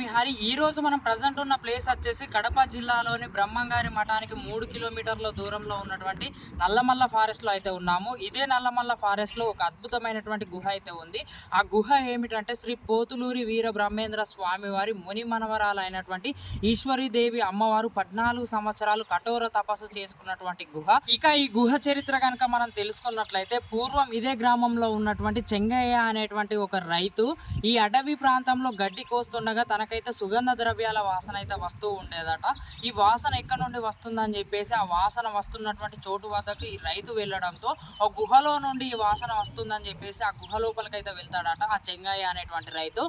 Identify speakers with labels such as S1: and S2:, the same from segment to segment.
S1: విహారి ఈ రోజు మనం ప్రజెంట్ ఉన్న ప్లేస్ వచ్చేసి కడప జిల్లాలోని బ్రహ్మంగారి మఠానికి మూడు కిలోమీటర్ల దూరంలో ఉన్నటువంటి నల్లమల్ల ఫారెస్ట్లో అయితే ఉన్నాము. ఇదే నల్లమల్ల ఫారెస్ట్లో ఒక అద్భుతమైనటువంటి గుహ అయితే ఉంది. ఆ గుహ ఏమిటంటే శ్రీ పోతులూరి వీర బ్రహ్మేంద్ర స్వామివారి ముని మనవరాలైనటువంటి అయినటువంటి ఈశ్వరీదేవి అమ్మవారు పద్నాలుగు సంవత్సరాలు కఠోర తపస్సు చేసుకున్నటువంటి గుహ. ఇక ఈ గుహ చరిత్ర కనుక మనం తెలుసుకున్నట్లయితే పూర్వం ఇదే గ్రామంలో ఉన్నటువంటి చెంగయ్య అనేటువంటి ఒక రైతు ఈ అడవి ప్రాంతంలో గడ్డి కోస్తుండగా తన తనకైతే సుగంధ ద్రవ్యాల వాసన అయితే వస్తూ ఉండేదట. ఈ వాసన ఎక్కడి నుండి వస్తుందని చెప్పేసి ఆ వాసన వస్తున్నటువంటి చోటు వద్దకు ఈ రైతు వెళ్ళడంతో ఒక గుహలో నుండి ఈ వాసన వస్తుందని చెప్పేసి ఆ గుహ లోపలికైతే వెళ్తాడట ఆ చెంగయ్య అనేటువంటి రైతు.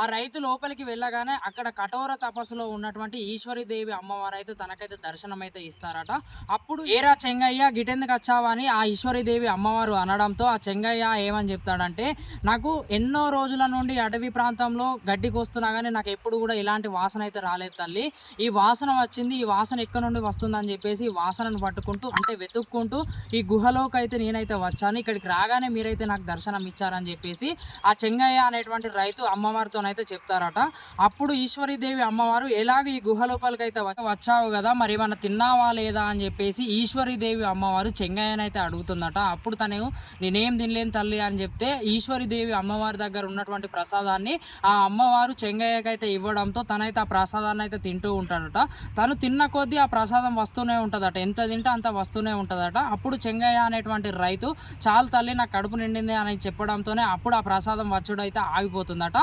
S1: ఆ రైతు లోపలికి వెళ్ళగానే అక్కడ కఠోర తపస్సులో ఉన్నటువంటి ఈశ్వరి దేవి అమ్మవారు అయితే తనకైతే దర్శనం అయితే ఇస్తారట. అప్పుడు ఏరా చెంగయ్య గిటెందుకు వచ్చావా అని ఆ ఈశ్వరీదేవి అమ్మవారు అనడంతో ఆ చెంగయ్య ఏమని చెప్తాడంటే నాకు ఎన్నో రోజుల నుండి అటవీ ప్రాంతంలో గడ్డి కోస్తున్నా కానీ నాకు ఎప్పుడు కూడా ఇలాంటి వాసన అయితే రాలేదు తల్లి. ఈ వాసన వచ్చింది ఈ వాసన ఎక్కడి నుండి వస్తుందని చెప్పేసి ఈ వాసనను పట్టుకుంటూ అంటే వెతుక్కుంటూ ఈ గుహలోకి అయితే నేనైతే వచ్చాను. ఇక్కడికి రాగానే మీరైతే నాకు దర్శనం ఇచ్చారని చెప్పేసి ఆ చెంగయ్య అనేటువంటి రైతు అమ్మవారితోనైతే చెప్తారట. అప్పుడు ఈశ్వరీదేవి అమ్మవారు ఎలాగ ఈ గుహ లోపలికి అయితే వచ్చావు కదా మరి ఏమన్నా తిన్నావా లేదా? అని చెప్పేసి ఈశ్వరీదేవి అమ్మవారు చెంగయ్యనైతే అడుగుతుందట. అప్పుడు తను నేనేం తినలేను తల్లి అని చెప్తే ఈశ్వరీదేవి అమ్మవారి దగ్గర ఉన్నటువంటి ప్రసాదాన్ని ఆ అమ్మవారు చెంగయ్యకైతే అయితే ఇవ్వడంతో తనైతే ఆ ప్రసాదాన్ని అయితే తింటూ ఉంటాడట. తను తిన్న కొద్దీ ఆ ప్రసాదం వస్తూనే ఉంటుందట. ఎంత తింటే అంత వస్తూనే ఉంటుందట. అప్పుడు చెంగయ్య అనేటువంటి రైతు చాలు తల్లి నాకు కడుపు నిండింది అని చెప్పడంతోనే అప్పుడు ఆ ప్రసాదం వచ్చుడైతే ఆగిపోతుందట.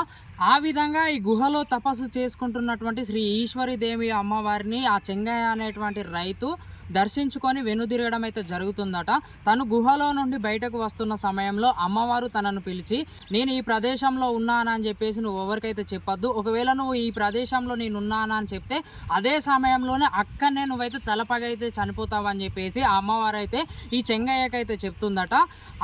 S1: ఆ విధంగా ఈ గుహలో తపస్సు చేసుకుంటున్నటువంటి శ్రీ ఈశ్వరి దేవి అమ్మవారిని ఆ చెంగయ్య అనేటువంటి రైతు దర్శించుకొని వెనుదిరగడం అయితే జరుగుతుందట. తను గుహలో నుండి బయటకు వస్తున్న సమయంలో అమ్మవారు తనను పిలిచి నేను ఈ ప్రదేశంలో ఉన్నానని చెప్పేసి నువ్వు ఎవరికైతే చెప్పొద్దు. ఒకవేళ నువ్వు ఈ ప్రదేశంలో నేను ఉన్నానని అని చెప్తే అదే సమయంలోనే అక్కడనే నువ్వైతే తలపగైతే చనిపోతావని చెప్పేసి ఆ అమ్మవారు అయితే ఈ చెంగయ్యకైతే చెప్తుందట.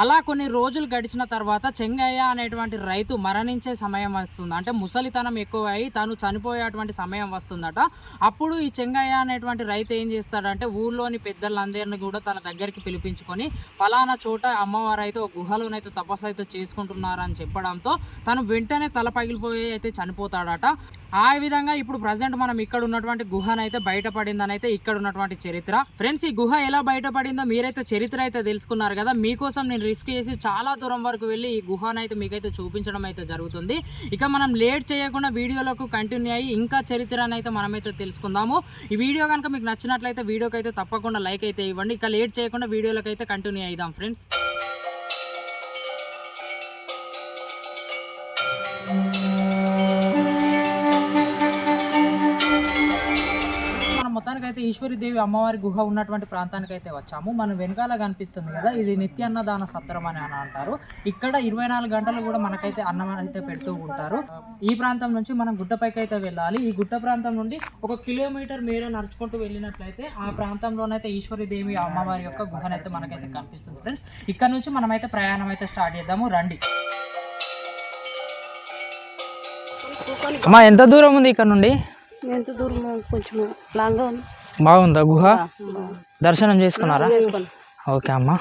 S1: అలా కొన్ని రోజులు గడిచిన తర్వాత చెంగయ్య అనేటువంటి రైతు మరణించే సమయం వస్తుంది. అంటే ముసలితనం ఎక్కువ అయి తను చనిపోయేటువంటి సమయం వస్తుందట. అప్పుడు ఈ చెంగయ్య అనేటువంటి రైతు ఏం చేస్తాడంటే ఊర్లోని పెద్దలందరినీ కూడా తన దగ్గరికి పిలిపించుకొని ఫలానా చోట అమ్మవారు అయితే ఒక గుహలోనైతే తపస్సు అయితే చేసుకుంటున్నారని చెప్పడంతో తను వెంటనే తల పగిలిపోయి అయితే చనిపోతాడట. ఆ విధంగా ఇప్పుడు ప్రజెంట్ మనం ఇక్కడ ఉన్నటువంటి గుహనైతే బయటపడిందని అయితే ఇక్కడ ఉన్నటువంటి చరిత్ర. ఫ్రెండ్స్ ఈ గుహ ఎలా బయటపడిందో మీరైతే చరిత్ర అయితే తెలుసుకున్నారు కదా. మీకోసం నేను రిస్క్ చేసి చాలా దూరం వరకు వెళ్ళి ఈ గుహనైతే మీకైతే చూపించడం అయితే జరుగుతుంది. ఇక మనం లేట్ చేయకుండా వీడియోలకు కంటిన్యూ అయ్యి ఇంకా చరిత్రను అయితే మనమైతే తెలుసుకుందాము. ఈ వీడియో కనుక మీకు నచ్చినట్లయితే వీడియోకి అయితే తప్పకుండా లైక్ అయితే ఇవ్వండి. ఇక లేట్ చేయకుండా వీడియోలకు అయితే కంటిన్యూ అయిదాం ఫ్రెండ్స్ అయితే ఈశ్వరి దేవి అమ్మవారి గుహ ఉన్నటువంటి ప్రాంతానికి అయితే వచ్చాము. మన వెనకాల కనిపిస్తుంది కదా ఇది నిత్య అన్నదాన సత్రం అని అని అంటారు. ఇక్కడ ఇరవై నాలుగు గంటలు కూడా మనకైతే అన్నం అయితే పెడుతూ ఉంటారు. ఈ ప్రాంతం నుంచి మనం గుట్టపైకి అయితే వెళ్ళాలి. ఈ గుట్ట ప్రాంతం నుండి ఒక కిలోమీటర్ మేరే నడుచుకుంటూ వెళ్ళినట్లయితే ఆ ప్రాంతంలోనైతే ఈశ్వరి దేవి అమ్మవారి యొక్క గుహనైతే మనకైతే కనిపిస్తుంది ఫ్రెండ్స్. ఇక్కడ నుంచి మనమైతే ప్రయాణం అయితే స్టార్ట్ చేద్దాము. రండి. అమ్మా ఎంత దూరం ఉంది ఇక్కడ నుండి?
S2: ఎంత దూరం? కొంచెం లాంగ్ ఉంది.
S1: బాగుందా గుహ. దర్శనం చేసుకున్నారా? ఓకే అమ్మా.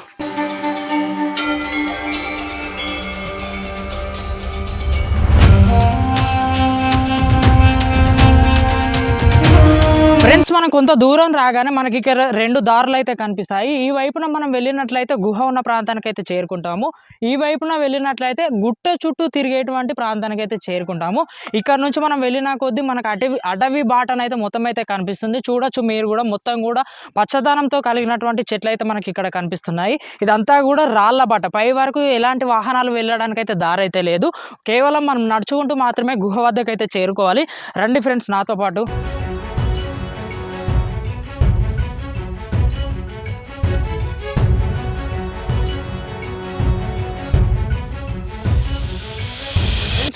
S1: ఫ్రెండ్స్ మనం కొంత దూరం రాగానే మనకి ఇక్కడ రెండు దారులు అయితే కనిపిస్తాయి. ఈ వైపున మనం వెళ్ళినట్లయితే గుహ ఉన్న ప్రాంతానికి అయితే చేరుకుంటాము. ఈ వైపున వెళ్ళినట్లయితే గుట్ట చుట్టూ తిరిగేటువంటి ప్రాంతానికి అయితే చేరుకుంటాము. ఇక్కడ నుంచి మనం వెళ్ళిన కొద్దీ మనకు అటవీ అటవీ బాటన అయితే మొత్తం అయితే కనిపిస్తుంది. చూడొచ్చు మీరు కూడా మొత్తం కూడా పచ్చదనంతో కలిగినటువంటి చెట్లు అయితే మనకి ఇక్కడ కనిపిస్తున్నాయి. ఇదంతా కూడా రాళ్ళ బాట. పై వరకు ఎలాంటి వాహనాలు వెళ్ళడానికి అయితే దారి అయితే లేదు. కేవలం మనం నడుచుకుంటూ మాత్రమే గుహ వద్దకు అయితే చేరుకోవాలి. రండి ఫ్రెండ్స్ నాతో పాటు.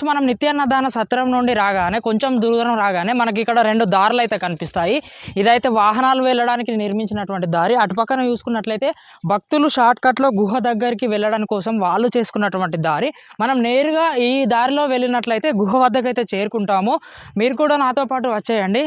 S1: ఫ్రెండ్స్ మనం నిత్యాన్నదాన సత్రం నుండి రాగానే కొంచెం దూరం రాగానే మనకి ఇక్కడ రెండు దారులు అయితే కనిపిస్తాయి. ఇదైతే వాహనాలు వెళ్ళడానికి నిర్మించినటువంటి దారి. అటు పక్కన చూసుకున్నట్లయితే భక్తులు షార్ట్ కట్లో గుహ దగ్గరికి వెళ్ళడం కోసం వాళ్ళు చేసుకున్నటువంటి దారి. మనం నేరుగా ఈ దారిలో వెళ్ళినట్లయితే గుహ వద్దకైతే చేరుకుంటాము. మీరు కూడా నాతో పాటు వచ్చేయండి.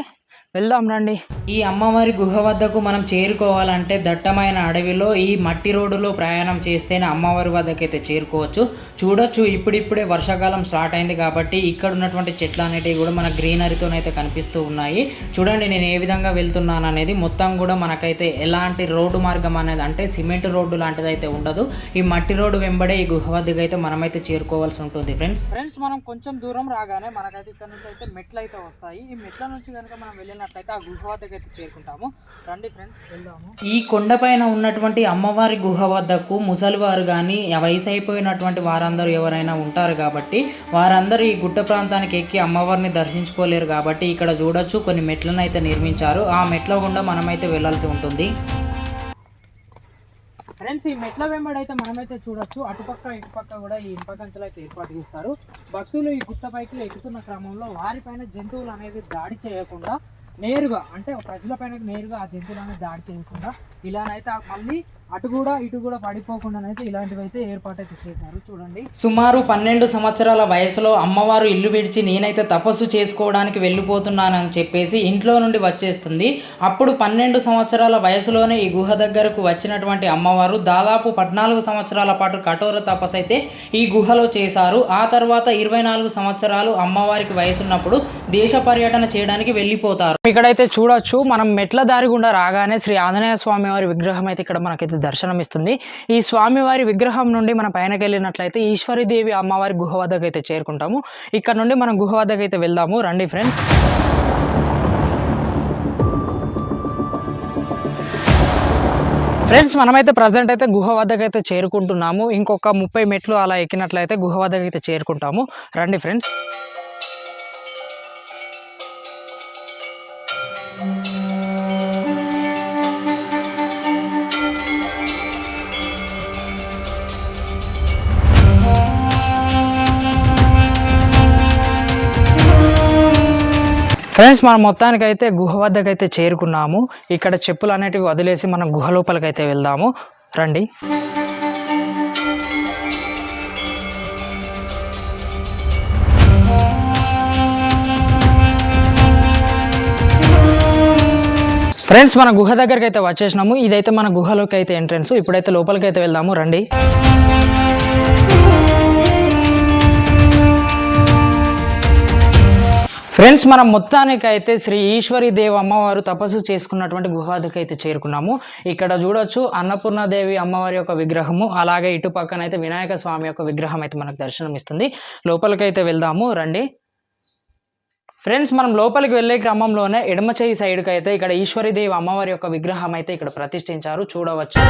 S1: వెళ్దాం రండి. ఈ అమ్మవారి గుహ వద్దకు మనం చేరుకోవాలంటే దట్టమైన అడవిలో ఈ మట్టి రోడ్డులో ప్రయాణం చేస్తేనే అమ్మవారి వద్దకైతే చేరుకోవచ్చు. చూడొచ్చు ఇప్పుడిప్పుడే వర్షాకాలం స్టార్ట్ అయింది కాబట్టి ఇక్కడ ఉన్నటువంటి చెట్లు అనేటివి కూడా మన గ్రీనరీతోనైతే కనిపిస్తూ ఉన్నాయి. చూడండి నేను ఏ విధంగా వెళ్తున్నాను అనేది మొత్తం కూడా మనకైతే ఎలాంటి రోడ్డు మార్గం అనేది అంటే సిమెంట్ రోడ్డు లాంటిది అయితే ఉండదు. ఈ మట్టి రోడ్డు వెంబడే ఈ గుహ వద్దకు అయితే మనమైతే చేరుకోవాల్సి ఉంటుంది ఫ్రెండ్స్. ఫ్రెండ్స్ మనం కొంచెం దూరం రాగానే మనకైతే ఇక్కడ నుంచి అయితే మెట్లు అయితే వస్తాయి. ఈ మెట్ల నుంచి కనుక మనం వెళ్ళినట్లయితే ఆ గుహ వద్దకు అయితే చేరుకుంటాము. రండి ఫ్రెండ్స్ వెళ్దాము. ఈ కొండపైన ఉన్నటువంటి అమ్మవారి గుహ వద్దకు ముసలివారు కానీ వయసు అయిపోయినటువంటి వారందరూ ఎవరైనా ఉంటారు కాబట్టి వారందరూ ఈ గుట్ట ప్రాంతానికి ఎక్కి అమ్మవారిని దర్శించుకోలేరు కాబట్టి ఇక్కడ చూడొచ్చు కొన్ని మెట్లను అయితే నిర్మించారు. ఆ మెట్ల గుండా మనమైతే వెళ్ళాల్సి ఉంటుంది. ఫ్రెండ్స్ ఈ మెట్ల వెంబడైతే మనమైతే చూడొచ్చు. అటుపక్క ఇటుపక్క కూడా ఈ ఇనుప కంచెలు అయితే ఏర్పాటు చేస్తారు భక్తులు ఈ గుట్టపైకి ఎక్కుతున్న క్రమంలో వారిపైన జంతువులు అనేది దాడి చేయకుండా నేరుగా అంటే ప్రజలపైన నేరుగా ఆ జంతువులను దాడి చేయకుండా ఇలానైతే మళ్ళీ అటు కూడా ఇటు కూడా పడిపోకుండానైతే ఇలాంటివి అయితే ఏర్పాటు అయితే చేశారు. చూడండి. సుమారు పన్నెండు సంవత్సరాల వయసులో అమ్మవారు ఇల్లు విడిచి నేనైతే తపస్సు చేసుకోవడానికి వెళ్ళిపోతున్నానని చెప్పేసి ఇంట్లో నుండి వచ్చేస్తుంది. అప్పుడు పన్నెండు సంవత్సరాల వయసులోనే ఈ గుహ దగ్గరకు వచ్చినటువంటి అమ్మవారు దాదాపు పద్నాలుగు సంవత్సరాల పాటు కఠోర తపస్సు అయితే ఈ గుహలో చేశారు. ఆ తర్వాత ఇరవై నాలుగు సంవత్సరాలు అమ్మవారికి వయసున్నప్పుడు దేశ పర్యటన చేయడానికి వెళ్ళిపోతారు. ఇక్కడైతే చూడొచ్చు మనం మెట్ల దారి గుండా రాగానే శ్రీ ఆంజనేయ స్వామి వారి విగ్రహం అయితే ఇక్కడ మనకైతే దర్శనం ఇస్తుంది ఈ స్వామివారి విగ్రహం నుండి మనం పైనకెళ్ళినట్లయితే ఈశ్వరీదేవి అమ్మవారి గుహ వద్దకు అయితే చేరుకుంటాము. ఇక్కడ నుండి మనం గుహ వద్దకు అయితే వెళ్దాము. రండి ఫ్రెండ్స్. ఫ్రెండ్స్ మనమైతే ప్రజెంట్ అయితే గుహ వద్దకు అయితే చేరుకుంటున్నాము. ఇంకొక ముప్పై మెట్లు అలా ఎక్కినట్లయితే గుహ వద్దకు అయితే చేరుకుంటాము. రండి ఫ్రెండ్స్. ఫ్రెండ్స్ మనం మొత్తానికి అయితే గుహ వద్దకు అయితే చేరుకున్నాము. ఇక్కడ చెప్పులు అనేటివి వదిలేసి మనం గుహ లోపలికి అయితే వెళ్దాము. రండి. ఫ్రెండ్స్ మన గుహ దగ్గరికి అయితే వచ్చేసినాము. ఇదైతే మన గుహలోకి అయితే ఎంట్రన్స్. ఇప్పుడైతే లోపలికి అయితే వెళ్దాము. రండి. ఫ్రెండ్స్ మనం మొత్తానికైతే శ్రీ ఈశ్వరి దేవి అమ్మవారు తపస్సు చేసుకున్నటువంటి గుహాదికి అయితే చేరుకున్నాము. ఇక్కడ చూడొచ్చు అన్నపూర్ణదేవి అమ్మవారి యొక్క విగ్రహము అలాగే ఇటు పక్కన అయితే వినాయక స్వామి యొక్క విగ్రహం అయితే మనకు దర్శనం ఇస్తుంది లోపలికైతే వెళ్దాము రండి. ఫ్రెండ్స్ మనం లోపలికి వెళ్ళే క్రమంలోనే ఎడమ చేయి సైడ్కి అయితే ఇక్కడ ఈశ్వరీదేవి అమ్మవారి యొక్క విగ్రహం అయితే ఇక్కడ ప్రతిష్ఠించారు. చూడవచ్చు.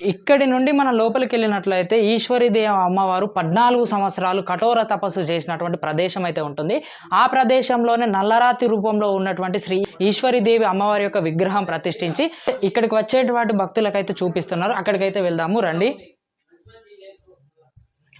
S1: ఇక్కడి నుండి మనం లోపలికి వెళ్ళినట్లయితే ఈశ్వరీదేవి అమ్మవారు పద్నాలుగు సంవత్సరాలు కఠోర తపస్సు చేసినటువంటి ప్రదేశం అయితే ఉంటుంది. ఆ ప్రదేశంలోనే నల్లరాతి రూపంలో ఉన్నటువంటి శ్రీ ఈశ్వరీదేవి అమ్మవారి యొక్క విగ్రహం ప్రతిష్ఠించి ఇక్కడికి వచ్చేటువంటి భక్తులకైతే చూపిస్తున్నారు. అక్కడికైతే వెళ్దాము రండి.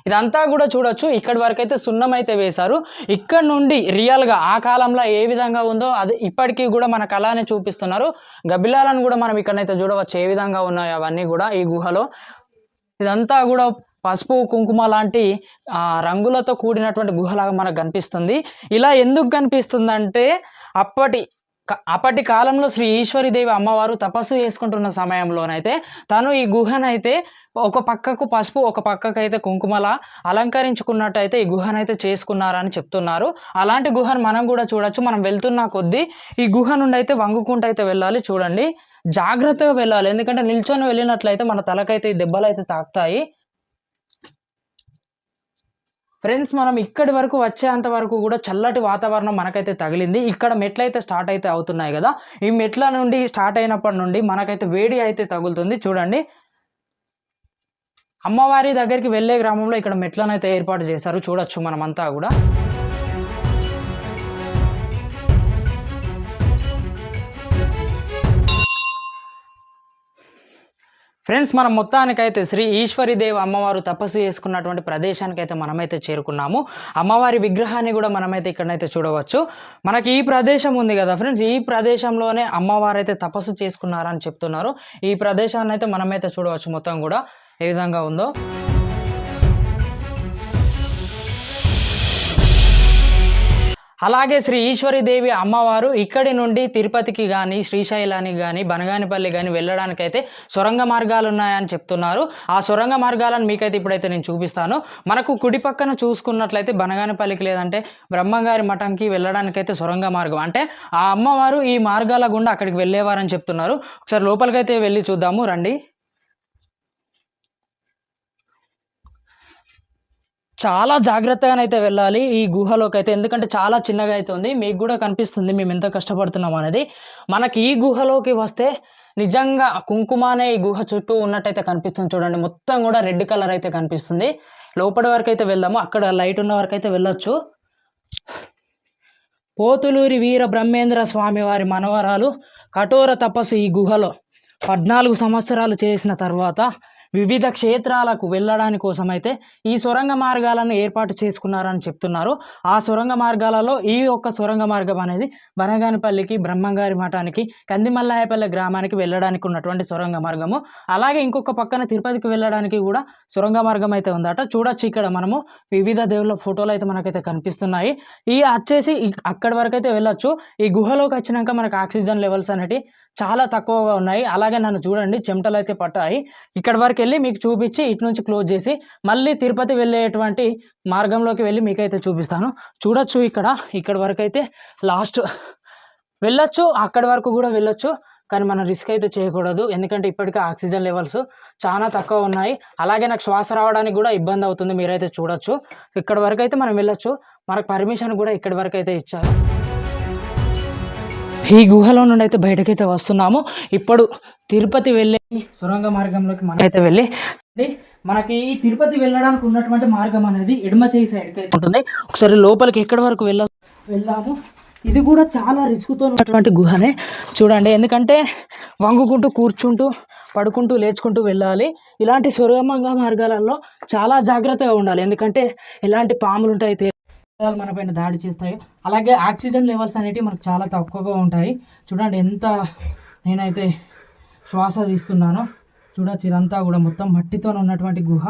S1: ఇదంతా కూడా చూడొచ్చు. ఇక్కడి వరకు అయితే సున్నం అయితే వేశారు. ఇక్కడ నుండి రియల్గా ఆ కాలంలో ఏ విధంగా ఉందో అది ఇప్పటికీ కూడా మనకు అలానే చూపిస్తున్నారు. గబ్బిలాలను కూడా మనం ఇక్కడైతే చూడవచ్చు. ఏ విధంగా ఉన్నాయో అవన్నీ కూడా ఈ గుహలో. ఇదంతా కూడా పసుపు కుంకుమ లాంటి రంగులతో కూడినటువంటి గుహలాగా మనకు కనిపిస్తుంది. ఇలా ఎందుకు కనిపిస్తుందంటే అప్పటి అప్పటి కాలంలో శ్రీ ఈశ్వరిదేవి అమ్మవారు తపస్సు చేసుకుంటున్న సమయంలోనైతే తను ఈ గుహనైతే ఒక పక్కకు పసుపు ఒక పక్కకు అయితే కుంకుమల అలంకరించుకున్నట్టయితే ఈ గుహనైతే చేసుకున్నారని చెప్తున్నారు. అలాంటి గుహను మనం కూడా చూడొచ్చు. మనం వెళ్తున్న కొద్దీ ఈ గుహ నుండి అయితే వంగుకుంటూ అయితే వెళ్ళాలి. చూడండి. జాగ్రత్తగా వెళ్ళాలి. ఎందుకంటే నిల్చొని వెళ్ళినట్లయితే మన తలకైతే ఈ దెబ్బలు అయితే తాకుతాయి. ఫ్రెండ్స్ మనం ఇక్కడి వరకు వచ్చేంత వరకు కూడా చల్లటి వాతావరణం మనకైతే తగిలింది. ఇక్కడ మెట్లు అయితే స్టార్ట్ అయితే అవుతున్నాయి కదా. ఈ మెట్ల నుండి స్టార్ట్ అయినప్పటి నుండి మనకైతే వేడి అయితే తగులుతుంది. చూడండి. అమ్మవారి దగ్గరికి వెళ్ళే గ్రామంలో ఇక్కడ మెట్లను అయితే ఏర్పాటు చేశారు. చూడొచ్చు మనమంతా కూడా. ఫ్రెండ్స్ మనం మొత్తానికైతే శ్రీ ఈశ్వరిదేవి అమ్మవారు తపస్సు చేసుకున్నటువంటి ప్రదేశానికి అయితే మనమైతే చేరుకున్నాము. అమ్మవారి విగ్రహాన్ని కూడా మనమైతే ఇక్కడనైతే చూడవచ్చు. మనకి ఈ ప్రదేశం ఉంది కదా ఫ్రెండ్స్ ఈ ప్రదేశంలోనే అమ్మవారు అయితే తపస్సు చేసుకున్నారని చెప్తున్నారు. ఈ ప్రదేశాన్ని అయితే మనమైతే చూడవచ్చు మొత్తం కూడా. ఏ విధంగా ఉందో. అలాగే శ్రీ ఈశ్వరీదేవి అమ్మవారు ఇక్కడి నుండి తిరుపతికి కానీ శ్రీశైలానికి కానీ బనగానిపల్లి కానీ వెళ్ళడానికైతే సొరంగ మార్గాలు ఉన్నాయని చెప్తున్నారు. ఆ సొరంగ మార్గాలను మీకైతే ఇప్పుడైతే నేను చూపిస్తాను. మనకు కుడి పక్కన చూసుకున్నట్లయితే బనగానిపల్లికి లేదంటే బ్రహ్మంగారి మఠంకి వెళ్ళడానికైతే సొరంగ మార్గం. అంటే ఆ అమ్మవారు ఈ మార్గాల గుండా అక్కడికి వెళ్ళేవారని చెప్తున్నారు. ఒకసారి లోపలికైతే వెళ్ళి చూద్దాము. రండి. చాలా జాగ్రత్తగానైతే వెళ్ళాలి ఈ గుహలోకి అయితే ఎందుకంటే చాలా చిన్నగా అయితే ఉంది. మీకు కూడా కనిపిస్తుంది మేము ఎంత కష్టపడుతున్నాం అనేది. మనకి ఈ గుహలోకి వస్తే నిజంగా కుంకుమానే ఈ గుహ చుట్టూ ఉన్నట్టయితే కనిపిస్తుంది చూడండి. మొత్తం కూడా రెడ్ కలర్ అయితే కనిపిస్తుంది. లోపలి వరకు అయితే వెళ్దాము. అక్కడ లైట్ ఉన్న వరకు అయితే వెళ్ళొచ్చు. పోతులూరి వీర బ్రహ్మేంద్ర స్వామి వారి మనవరాలు కఠోర తపస్సు ఈ గుహలో. పద్నాలుగు సంవత్సరాలు చేసిన తర్వాత వివిధ క్షేత్రాలకు వెళ్ళడానికి కోసం అయితే ఈ సొరంగ మార్గాలను ఏర్పాటు చేసుకున్నారని చెప్తున్నారు. ఆ సొరంగ మార్గాలలో ఈ యొక్క సొరంగ మార్గం అనేది బనగానిపల్లికి బ్రహ్మంగారి మఠానికి కందిమల్లాయపల్లి గ్రామానికి వెళ్ళడానికి ఉన్నటువంటి సొరంగ మార్గము. అలాగే ఇంకొక పక్కన తిరుపతికి వెళ్ళడానికి కూడా సొరంగ మార్గం అయితే ఉందట. చూడొచ్చు ఇక్కడ మనము వివిధ దేవుళ్ళ ఫోటోలు అయితే మనకైతే కనిపిస్తున్నాయి. ఈ వచ్చేసి అక్కడి వరకు అయితే వెళ్ళొచ్చు. ఈ గుహలోకి వచ్చినాక మనకు ఆక్సిజన్ లెవెల్స్ అనేవి చాలా తక్కువగా ఉన్నాయి. అలాగే నన్ను చూడండి చెమటలు అయితే పట్టాయి. ఇక్కడ వరకు వెళ్ళి మీకు చూపించి ఇటు నుంచి క్లోజ్ చేసి మళ్ళీ తిరుపతి వెళ్ళేటువంటి మార్గంలోకి వెళ్ళి మీకైతే చూపిస్తాను. చూడొచ్చు ఇక్కడ ఇక్కడ వరకు అయితే లాస్ట్. వెళ్ళొచ్చు అక్కడి వరకు కూడా వెళ్ళొచ్చు కానీ మనం రిస్క్ అయితే చేయకూడదు. ఎందుకంటే ఇప్పటికే ఆక్సిజన్ లెవెల్స్ చాలా తక్కువ ఉన్నాయి. అలాగే నాకు శ్వాస రావడానికి కూడా ఇబ్బంది అవుతుంది మీరైతే చూడొచ్చు. ఇక్కడ వరకు అయితే మనం వెళ్ళొచ్చు. మనకు పర్మిషన్ కూడా ఇక్కడి వరకు అయితే ఇచ్చారు. ఈ గుహలో నుండి అయితే బయటకైతే వస్తున్నాము. ఇప్పుడు తిరుపతి వెళ్ళే సొరంగ మార్గంలోకి మనం అయితే వెళ్ళి మనకి ఈ తిరుపతి వెళ్ళడానికి ఉన్నటువంటి మార్గం అనేది ఎడమ చేయి సైడ్కి అయితే ఉంటుంది. ఒకసారి లోపలికి ఎక్కడి వరకు వెళ్ళ వెళ్దాము. ఇది కూడా చాలా రిస్క్తో ఉన్నటువంటి గుహనే. చూడండి ఎందుకంటే వంగుకుంటూ కూర్చుంటూ పడుకుంటూ లేచుకుంటూ వెళ్ళాలి. ఇలాంటి సురమంగా మార్గాలలో చాలా జాగ్రత్తగా ఉండాలి. ఎందుకంటే ఎలాంటి పాములు ఉంటాయి పదార్థాలు మన పైన దాడి చేస్తాయి. అలాగే ఆక్సిజన్ లెవెల్స్ అనేటివి మనకు చాలా తక్కువగా ఉంటాయి. చూడండి ఎంత నేనైతే శ్వాస తీస్తున్నానో. చూడొచ్చు ఇదంతా కూడా మొత్తం మట్టితో ఉన్నటువంటి గుహ.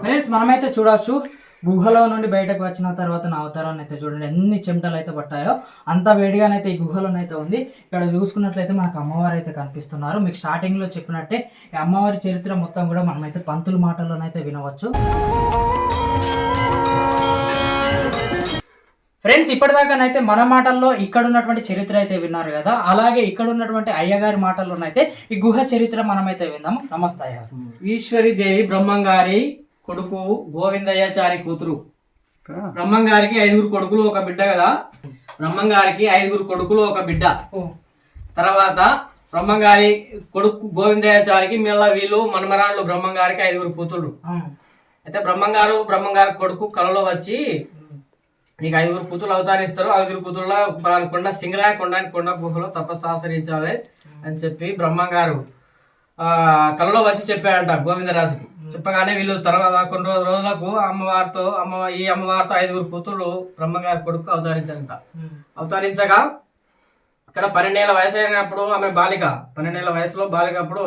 S1: ఫ్రెండ్స్ మనమైతే చూడొచ్చు. గుహలో నుండి బయటకు వచ్చిన తర్వాత నా అవతారాన్ని అయితే చూడండి. ఎన్ని చెమటలు అయితే పట్టాయో అంత వేడిగానైతే ఈ గుహలోనైతే ఉంది. ఇక్కడ చూసుకున్నట్లయితే మనకు అమ్మవారు అయితే కనిపిస్తున్నారు. మీకు స్టార్టింగ్లో చెప్పినట్టే ఈ అమ్మవారి చరిత్ర మొత్తం కూడా మనమైతే పంతుల మాటల్లోనైతే వినవచ్చు. ఫ్రెండ్స్ ఇప్పటిదాకానైతే మన మాటల్లో ఇక్కడ ఉన్నటువంటి చరిత్ర అయితే విన్నారు కదా. అలాగే ఇక్కడ ఉన్నటువంటి అయ్యగారి మాటల్లోనైతే ఈ గుహ చరిత్ర మనమైతే విందాము నమస్తే అయ్యగారు.
S3: బ్రహ్మం బ్రహ్మంగారి కొడుకు గోవిందయ్యాచారి కూతురు. బ్రహ్మంగారికి ఐదుగురు కొడుకులు ఒక బిడ్డ కదా? బ్రహ్మంగారికి ఐదుగురు కొడుకులు ఒక బిడ్డ. తర్వాత బ్రహ్మంగారి కొడుకు గోవిందయ్యాచారికి మళ్ళా వీళ్ళు మనమరాళ్ళు బ్రహ్మంగారికి ఐదుగురు కూతురు
S1: అవును.
S3: అయితే బ్రహ్మంగారు బ్రహ్మంగారి కొడుకు కలలో వచ్చి నీకు ఐదుగురు కూతురు అవతారిస్తారు ఐదుగురు కూతురుల పలానా కొండ సింగరాయ కొండానికి కొండ గుహలో తపస్సు ఆచరించాలి అని చెప్పి బ్రహ్మంగారు ఆ కలలో వచ్చి చెప్పాడంట గోవిందరాజుకు. చెప్పగానే వీళ్ళు తర్వాత కొన్ని రోజు రోజులకు అమ్మవారితో అమ్మ ఈ అమ్మవారితో ఐదుగురు కూతురు బ్రహ్మంగారి కొడుకు అవతరించారంట. అవతరించగా ఇక్కడ పన్నెండేళ్ళ వయసు అయినప్పుడు ఆమె బాలిక పన్నెండేళ్ళ వయసులో బాలిక అప్పుడు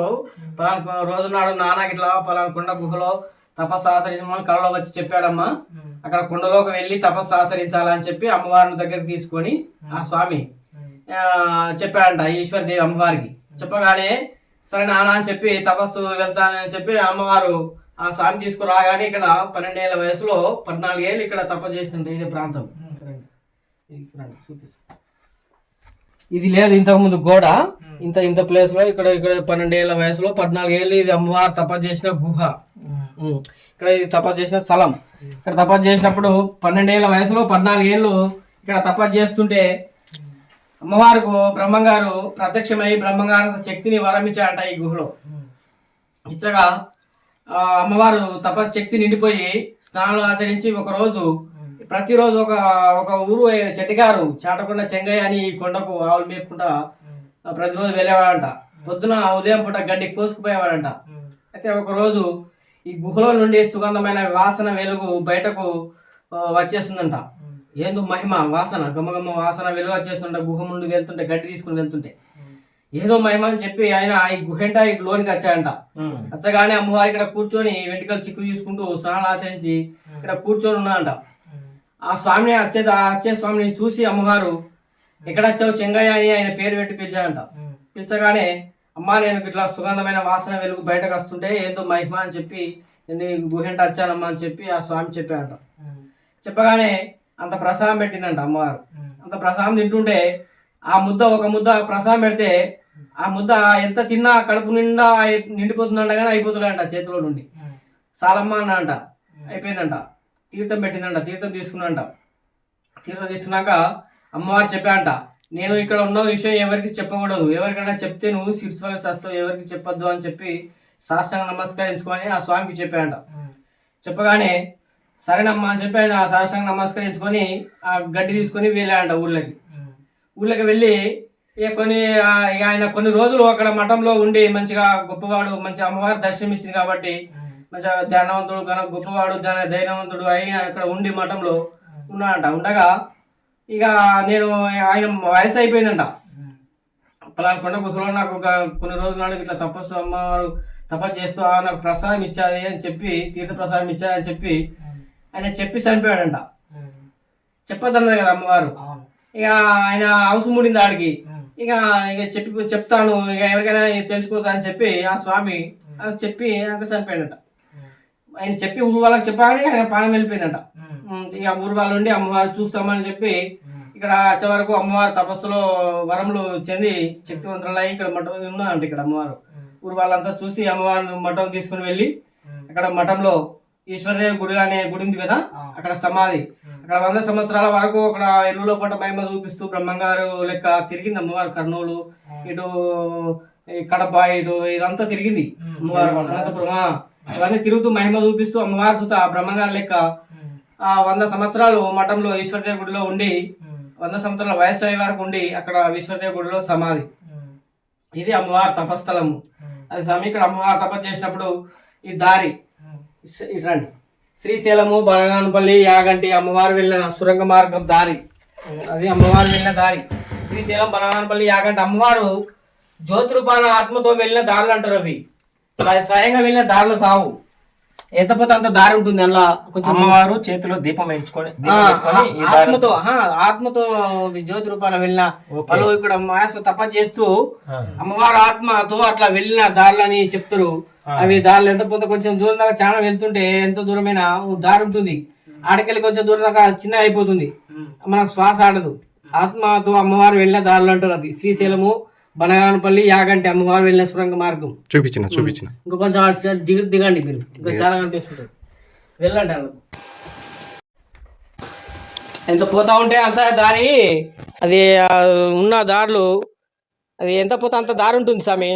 S3: పలానా రోజు నాడు నాన్న ఇట్లా పలానా కొండ గుహలో తపస్సు ఆచరించమని కళలో వచ్చి చెప్పాడమ్మా. అక్కడ కొండలోకి వెళ్ళి తపస్సు ఆచరించాలని చెప్పి అమ్మవారిని దగ్గరికి తీసుకొని ఆ స్వామి చెప్పాడంట ఈశ్వరదేవి అమ్మవారికి. చెప్పగానే సరే నాన్న అని చెప్పి తపస్సు వెళ్తానని చెప్పి అమ్మవారు ఆ స్వామి తీసుకురాగానే ఇక్కడ పన్నెండేళ్ళ వయసులో పద్నాలుగేళ్ళు ఇక్కడ తపస్సు చేస్తుంటే ఇది ప్రాంతం. ఇది లేదు ఇంతకు ముందు గోడ ఇంత ఇంత ప్లేస్లో ఇక్కడ ఇక్కడ పన్నెండేళ్ళ వయసులో పద్నాలుగేళ్ళు ఇది అమ్మవారు తపస్సు చేసిన గుహ. ఇక్కడ ఇది తపస్సు చేసిన స్థలం. ఇక్కడ తపస్సు చేసినప్పుడు పన్నెండేళ్ళ వయసులో పద్నాలుగేళ్ళు ఇక్కడ తపస్సు చేస్తుంటే అమ్మవారికి బ్రహ్మంగారు ప్రత్యక్షమై బ్రహ్మంగారు శక్తిని వరమించాడంట ఈ గుహలో. ఇచ్చగా అమ్మవారు తపస్సు శక్తి నిండిపోయి స్నానాలు ఆచరించి ఒక రోజు ప్రతిరోజు ఒక ఒక ఊరు చెట్టిగారు చాటకొండ చెంగయ్య అని ఈ కొండకు ఆవులు మేపుకుంటా ప్రతిరోజు వెళ్ళేవాడంట. పొద్దున ఉదయం పూట గడ్డి కోసుకుపోయేవాడంట. అయితే ఒక రోజు ఈ గుహలో నుండి సుగంధమైన వాసన వెలుగు బయటకు వచ్చేస్తుందంట. ఏందో మహిమ వాసన గమగమ వాసన వెలుగు వచ్చేస్తుంట గుహ నుండి వెళ్తుంటే గడ్డి తీసుకుని వెళ్తుంటే. ఏదో మహిమ అని చెప్పి ఆయన ఈ గుహెంట ఈ లోనికి వచ్చాడంట. వచ్చగానే అమ్మవారు ఇక్కడ కూర్చొని వెంట్రుకలు చిక్కు తీసుకుంటూ స్నానాలు ఆచరించి ఇక్కడ కూర్చొని ఉన్నాడంట ఆ స్వామిని వచ్చే ఆ వచ్చే స్వామిని చూసి అమ్మవారు ఎక్కడ వచ్చావు చెంగయ్య అని ఆయన పేరు పెట్టి పిలిచాడంట. పిలిచగానే అమ్మా నేను ఇట్లా సుగంధమైన వాసన వెలుగు బయటకు వస్తుంటే ఏందో మహిమ అని చెప్పి నేను గుహెంట వచ్చానమ్మా అని చెప్పి ఆ స్వామి చెప్పాడంట. చెప్పగానే అంత ప్రసాదం పెట్టిందంట అమ్మవారు. అంత ప్రసాదం తింటుంటే ఆ ముద్ద ఒక ముద్ద ప్రసాదం పెడితే ఆ ముద్ద ఎంత తిన్నా కడుపు నిండా నిండిపోతుందంట కానీ అయిపోతుందంట చేతిలో నుండి. సాలమ్మ అన్న అంట అయిపోయిందంట. తీర్థం పెట్టిందంట. తీర్థం తీసుకున్నంట తీర్థం తీసుకున్నాక అమ్మవారు చెప్పాడంట నేను ఇక్కడ ఉన్న విషయం ఎవరికి చెప్పకూడదు. ఎవరికైనా చెప్తే నువ్వు సిరిసివల్ వస్తావు ఎవరికి చెప్పొద్దు అని చెప్పి సాష్టాంగ నమస్కరించుకొని ఆ స్వామికి చెప్పాడంట. చెప్పగానే సరేనమ్మా అని చెప్పి ఆయన సాష్టాంగ నమస్కరించుకొని ఆ గడ్డి తీసుకొని వెళ్ళాడంట ఊళ్ళకి ఊళ్ళకి వెళ్ళి ఇక కొన్ని ఇక ఆయన కొన్ని రోజులు అక్కడ మఠంలో ఉండి మంచిగా గొప్పవాడు మంచి అమ్మవారి దర్శనం ఇచ్చింది కాబట్టి మంచిగా ధ్యానవంతుడు కనుక గొప్పవాడు ధైర్యవంతుడు అయిన ఇక్కడ ఉండి మఠంలో ఉన్నాడంట. ఉండగా ఇక నేను ఆయన వయసు అయిపోయిందంట. పలానా కొండ గుహలో నాకు ఒక కొన్ని రోజుల నాడు ఇట్లా తపస్సు అమ్మవారు తపస్సు చేస్తూ నాకు ప్రసాదం ఇచ్చాది అని చెప్పి తీర్థ ప్రసాదం ఇచ్చాది అని చెప్పి ఆయన చెప్పి చనిపోయాడంట. చెప్పొద్దన్నది కదా అమ్మవారు ఇక ఆయన అవసరం ముడింది ఆడికి. ఇక ఇక చెప్పి చెప్తాను ఇక ఎవరికైనా తెలిసిపోతా అని చెప్పి ఆ స్వామి చెప్పి అంత చనిపోయాడట. ఆయన చెప్పి ఊరు వాళ్ళకి చెప్పగానే ఆయన ప్రాణం వెళ్ళిపోయిందంట. ఇక ఊరు వాళ్ళు ఉండి అమ్మవారు చూస్తామని చెప్పి ఇక్కడ వచ్చే వరకు అమ్మవారు తపస్సులో వరములు చెంది శక్తివంతులై ఇక్కడ మఠం ఉన్నదంట ఇక్కడ అమ్మవారు. ఊరు వాళ్ళంతా చూసి అమ్మవారు మఠం తీసుకుని వెళ్ళి అక్కడ మఠంలో ఈశ్వరదేవి గుడి అనే గుడి ఉంది కదా? అక్కడ సమాధి. అక్కడ వంద సంవత్సరాల వరకు అక్కడ ఎల్లులో పాటు మహిమ చూపిస్తూ బ్రహ్మంగారు లెక్క తిరిగింది అమ్మవారు కర్నూలు. ఇటు ఈ కడప ఇటు ఇదంతా తిరిగింది అమ్మవారు. అనంతపురం ఇవన్నీ తిరుగుతూ మహిమ చూపిస్తూ అమ్మవారు సుత బ్రహ్మంగారు లెక్క ఆ వంద సంవత్సరాలు మఠంలో ఈశ్వరదేవి గుడిలో ఉండి వంద సంవత్సరాల వయస్సు అయ్యే వరకు ఉండి అక్కడ ఈశ్వరదేవి గుడిలో సమాధి. ఇది అమ్మవారి తపస్థలము. అది స్వామి ఇక్కడ అమ్మవారు తపస్సు చేసినప్పుడు ఈ దారి రండి. శ్రీశైలము బనగానపల్లి యాగంటి అమ్మవారు వెళ్ళిన సురంగ మార్గం దారి. అది అమ్మవారు వెళ్ళిన దారి. శ్రీశైలం బనగానపల్లి యాగంటి అమ్మవారు జ్యోతిరూపాన ఆత్మతో వెళ్ళిన దారులు అంటారు అవి. స్వయంగా వెళ్ళిన దారులు కావు. ఎంత పోతే అంత దారి ఉంటుంది అందులో కొంచెం
S4: అమ్మవారు చేతిలో దీపం ఎంచుకొని
S3: ఆత్మతో ఆత్మతో జ్యోతి రూపాన వెళ్ళిన వాళ్ళు ఇక్కడ మాయాస తపస్సు చేస్తూ. అమ్మవారు ఆత్మతో అట్లా వెళ్ళిన దారులని చెప్తారు. అవి దారులు ఎంత పోతే కొంచెం దూరం దాకా చాలా వెళ్తుంటే ఎంత దూరమైన దారి ఉంటుంది. ఆడకెళ్ళి కొంచెం దూరం దాకా చిన్న అయిపోతుంది. మనకు శ్వాస ఆడదు. ఆత్మతో అమ్మవారు వెళ్ళిన దారులు అంటారు అవి. శ్రీశైలము బనగానపల్లి యాగంటి అమ్మవారు వెళ్ళిన సురంగ మార్గం.
S5: చూపించిన చూపించిన.
S3: ఇంకా కొంచెం దిగు దిగండి మీరు. ఇంకా చాలా కనిపిస్తుంటారు వెళ్ళండి అలా. ఎంత పోతా ఉంటే అంత దారి అది ఉన్న దారులు అది ఎంత పోతే అంత దారి ఉంటుంది స్వామి.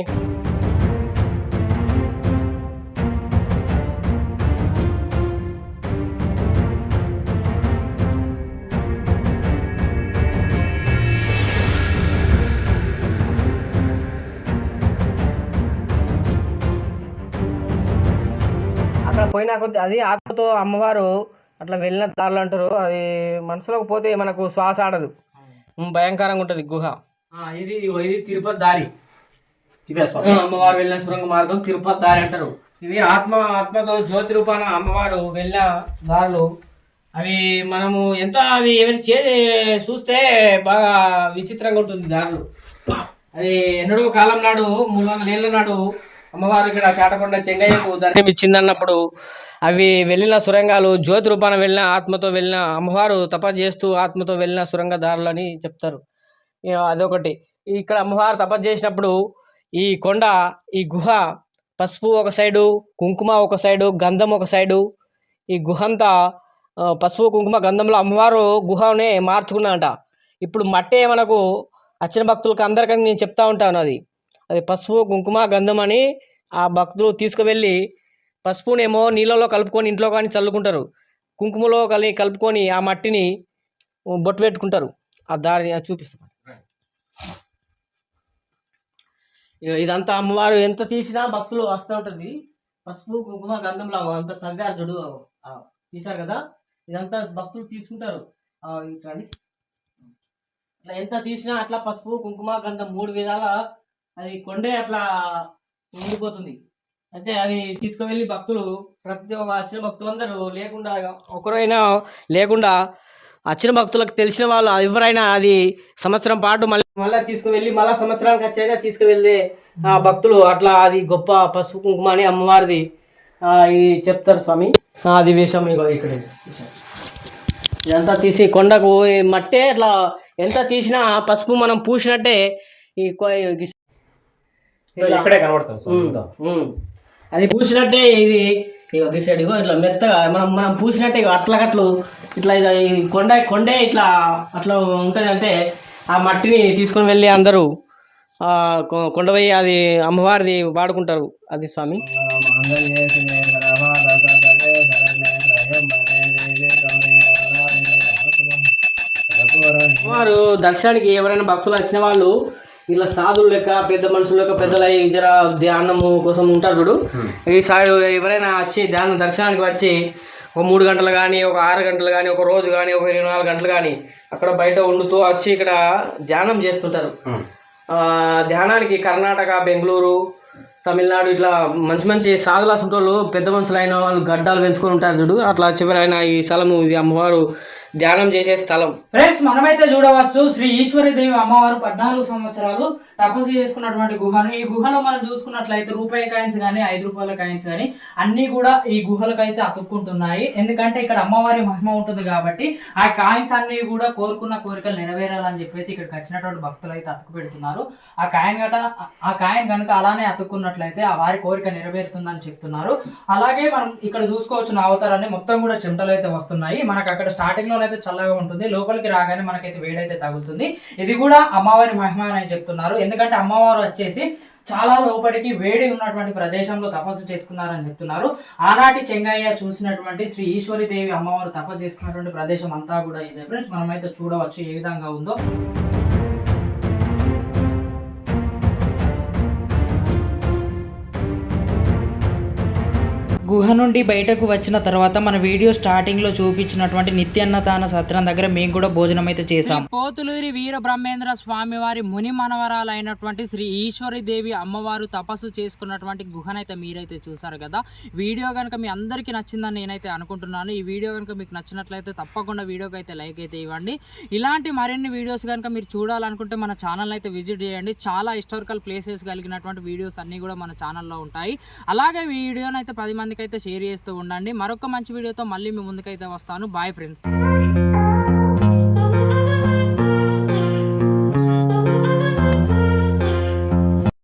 S3: పోయినా కొద్ది అది ఆత్మతో అమ్మవారు అట్లా వెళ్ళిన దారులు అంటారు. అది మనసులోకి పోతే మనకు శ్వాస ఆడదు. భయంకరంగా ఉంటుంది గుహ. ఇది ఇది తిరుపతి దారి.
S4: ఇదే
S3: అమ్మవారు వెళ్ళిన సురంగ మార్గం తిరుపతి దారి అంటారు. ఇవి ఆత్మ ఆత్మతో జ్యోతి రూపాన అమ్మవారు వెళ్ళిన దారులు. అవి మనము ఎంత అవి ఎవరి చే చూస్తే బాగా విచిత్రంగా ఉంటుంది దారులు. అది ఎన్నడో కాలం నాడు మూడు వందల ఏళ్ళ నాడు అమ్మవారు ఇక్కడ చాటకొండ చెంగయ్యకు దర్శనం ఇచ్చిందన్నప్పుడు అవి వెళ్ళిన సురంగాలు జ్యోతి రూపాన వెళ్ళిన ఆత్మతో వెళ్ళిన అమ్మవారు తపస్సు చేస్తూ ఆత్మతో వెళ్ళిన సురంగదారులు అని చెప్తారు. అదొకటి. ఇక్కడ అమ్మవారు తపస్సు చేసినప్పుడు ఈ కొండ ఈ గుహ పసుపు ఒక సైడు కుంకుమ ఒక సైడు గంధం ఒక సైడు ఈ గుహ అంతా పసుపు కుంకుమ గంధంలో అమ్మవారు గుహనే మార్చుకున్నాడంట ఇప్పుడు మట్టే మనకు వచ్చిన భక్తులకు అందరికీ నేను చెప్తా ఉంటాను అది. అది పసుపు కుంకుమ గంధం అని ఆ భక్తులు తీసుకువెళ్ళి పసుపునేమో నీళ్ళలో కలుపుకొని ఇంట్లో కానీ చల్లుకుంటారు. కుంకుమలో కలి కలుపుకొని ఆ మట్టిని బొట్టు పెట్టుకుంటారు. ఆ దారి అది చూపిస్తాను ఇదంతా అమ్మవారు ఎంత తీసినా భక్తులు వస్తూ ఉంటుంది. పసుపు కుంకుమ గంధం లాగా అంత తగ్గారు చూడు. తీశారు కదా? ఇదంతా భక్తులు తీసుకుంటారు. ఇట్లా అట్లా ఎంత తీసినా అట్లా పసుపు కుంకుమ గంధం మూడు విధాల అది కొండే అట్లా ఉండిపోతుంది. అయితే అది తీసుకువెళ్ళి భక్తులు ప్రతి ఒక్క వచ్చిన భక్తులందరూ లేకుండా ఒకరైనా లేకుండా వచ్చిన భక్తులకు తెలిసిన వాళ్ళు ఎవరైనా అది సంవత్సరం పాటు మళ్ళీ మళ్ళీ తీసుకువెళ్ళి మళ్ళీ సంవత్సరానికి వచ్చాక తీసుకువెళ్ళే ఆ భక్తులు అట్లా అది గొప్ప పసుపు కుంకుమ అని అమ్మవారిది ఇది చెప్తారు స్వామి. అది వేషం ఇగో ఇక్కడ. ఎంత ఇదంతా తీసి కొండకు మట్టే అట్లా ఎంత తీసినా పసుపు మనం పూసినట్టే ఈ
S4: ఇక్కడే.
S3: ఉమ్. అది పూసినట్టే ఇది ఇగో గిసెడ్ ఇగో ఇట్లా మెత్తగా మనం మనం పూసినట్టే ఇగో అట్లకట్లు ఇట్లా ఇది కొండ కొండే ఇట్లా అట్లా ఉంటుంది అంటే ఆ మట్టిని తీసుకొని వెళ్ళి అందరూ ఆ కొ- కొండ పోయి అది అమ్మవారిది వాడుకుంటారు అది స్వామి వారు దర్శనానికి ఎవరైనా భక్తులు వచ్చిన వాళ్ళు ఇలా సాధులు లెక్క పెద్ద మనుషులు లెక్క పెద్దల జర ధ్యానము కోసం ఉంటారు చూడు. ఈ ఎవరైనా వచ్చి ధ్యానం దర్శనానికి వచ్చి ఒక మూడు గంటలు కానీ ఒక ఆరు గంటలు కానీ ఒక రోజు కానీ ఒక ఇరవై నాలుగు గంటలు కానీ అక్కడ బయట ఉండుతూ వచ్చి ఇక్కడ ధ్యానం చేస్తుంటారు. ధ్యానానికి కర్ణాటక బెంగళూరు తమిళనాడు ఇట్లా మంచి మంచి సాధుల వాళ్ళు పెద్ద మనుషులు అయిన వాళ్ళు గడ్డాలు పెంచుకొని ఉంటారు చూడు. అట్లా చివరైన ఈ స్థలము ఇది అమ్మవారు ధ్యానం చేసే స్థలం.
S1: ఫ్రెండ్స్ మనమైతే చూడవచ్చు శ్రీ ఈశ్వరి దేవి అమ్మవారు పద్నాలుగు సంవత్సరాలు తపస్సు చేసుకున్నటువంటి గుహను. ఈ గుహలో మనం చూసుకున్నట్లయితే రూపాయి కాయిన్స్ కానీ ఐదు రూపాయల కాయిన్స్ కానీ అన్ని కూడా ఈ గుహలకు అయితే అతుక్కుంటున్నాయి. ఎందుకంటే ఇక్కడ అమ్మవారి మహిమ ఉంటుంది కాబట్టి ఆ కాయిన్స్ అన్ని కూడా కోరుకున్న కోరికలు నెరవేరాలని చెప్పేసి ఇక్కడికి వచ్చినటువంటి భక్తులు అయితే అతుకు పెడుతున్నారు ఆ కాయిన్ గట ఆ కాయిన్ కనుక అలానే అతుక్కున్నట్లయితే ఆ వారి కోరిక నెరవేరుతుందని చెప్తున్నారు. అలాగే మనం ఇక్కడ చూసుకోవచ్చు నా అవతారాన్ని. మొత్తం కూడా చెమటలు అయితే వస్తున్నాయి. మనకు అక్కడ స్టార్టింగ్లో అయితే చల్లగా ఉంటుంది. లోపలికి రాగానే మనకైతే వేడైతే తగులుతుంది. ఇది కూడా అమ్మవారి మహిమ అని చెప్తున్నారు. ఎందుకంటే అమ్మవారు వచ్చేసి చాలా లోపలికి వేడి ఉన్నటువంటి ప్రదేశంలో తపస్సు చేసుకున్నారని చెప్తున్నారు. ఆనాటి చెంగయ్య చూసినటువంటి శ్రీ ఈశ్వరి దేవి అమ్మవారు తపస్సు చేసుకున్నటువంటి ప్రదేశం అంతా కూడా ఇదే. ఫ్రెండ్స్ మనమైతే చూడవచ్చు ఏ విధంగా ఉందో. గుహ నుండి బయటకు వచ్చిన తర్వాత మన వీడియో స్టార్టింగ్లో చూపించినటువంటి నిత్యాన్నదాన సత్రం దగ్గర మేము కూడా భోజనం అయితే చేసాం పోతులూరి వీర బ్రహ్మేంద్ర స్వామి వారి ముని మనవరాలైనటువంటి శ్రీ ఈశ్వరి దేవి అమ్మవారు తపస్సు చేసుకున్నటువంటి గుహనైతే మీరైతే చూసారు కదా. వీడియో కనుక మీ అందరికీ నచ్చిందని నేనైతే అనుకుంటున్నాను. ఈ వీడియో కనుక మీకు నచ్చినట్లయితే తప్పకుండా వీడియోకి అయితే లైక్ అయితే ఇవ్వండి. ఇలాంటి మరిన్ని వీడియోస్ కనుక మీరు చూడాలనుకుంటే మన ఛానల్ అయితే విజిట్ చేయండి. చాలా హిస్టారికల్ ప్లేసెస్ కలిగినటువంటి వీడియోస్ అన్నీ కూడా మన ఛానల్లో ఉంటాయి. అలాగే ఈ వీడియోని అయితే పది మందికి అయితే షేర్ చేస్తూ ఉండండి. మరొక మంచి వీడియోతో మళ్ళీ మీ ముందుకైతే వస్తాను. Bye friends